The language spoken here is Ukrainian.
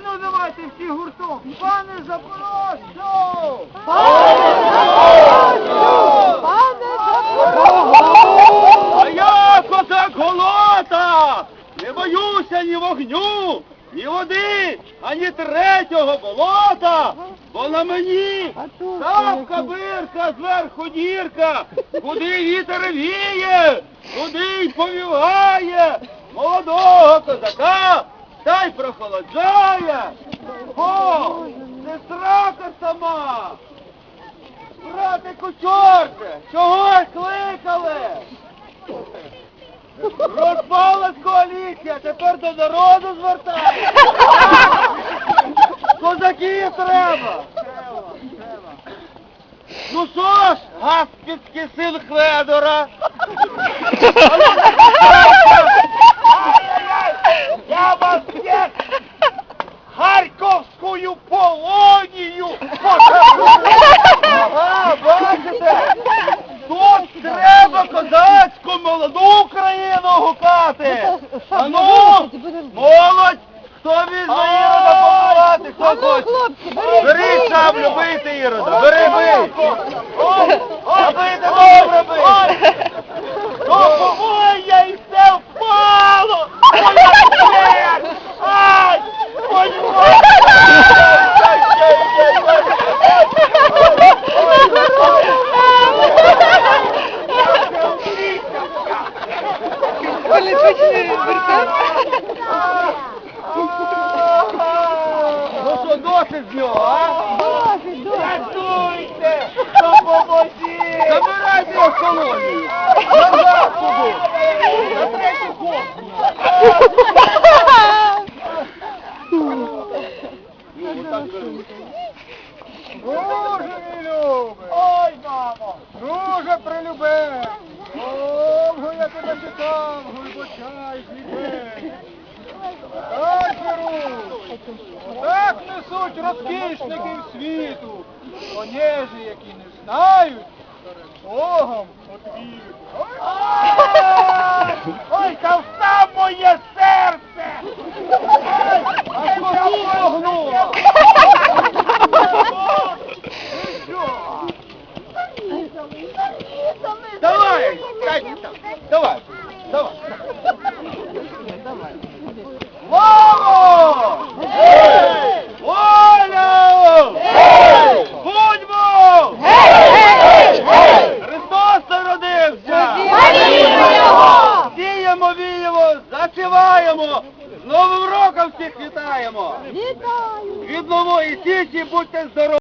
А ну давайте всі гуртом. Пане Запорожцю! А я козак голота! Не боюся ні вогню, ні води, ані третього болота, бо на мені ставка бирка, зверху дірка, куди вітер віє, туди й повіває молодого козака, прохолоджає. О, це срака сама! Братику чорте, чого кликали? Розпалась коаліція, тепер до народу звертає. Козаків треба. Ну що ж, газ підкисив Хледора. Козацьку молоду Україну гукати! А ну, молодь! Хто візьме Ірода побувати? Хто хоче? Бери шаблю, бийте Ірода, бери, бийте бий! Ну, ой, я і все впало! Ой, я все! Ай! Ой, ой! Ай, ай, ай, Ну що, досить з нього, а? Рятуйте! Допоможіть! Забирайте його в колонію! Назад туди! На третю костку! Друже мій любий! Ой, мамо! Друже прилюбе! Довго я тебе чекав, глибочай світе! Так несуть розкішників світу! Онежі, які не знають, Богом отвіють! Ой, та встав моє серце! А що погнуло? Давай! Давай! Давай! Засіваємо! З Новим роком всіх вітаємо! Від нової січі будьте здорові!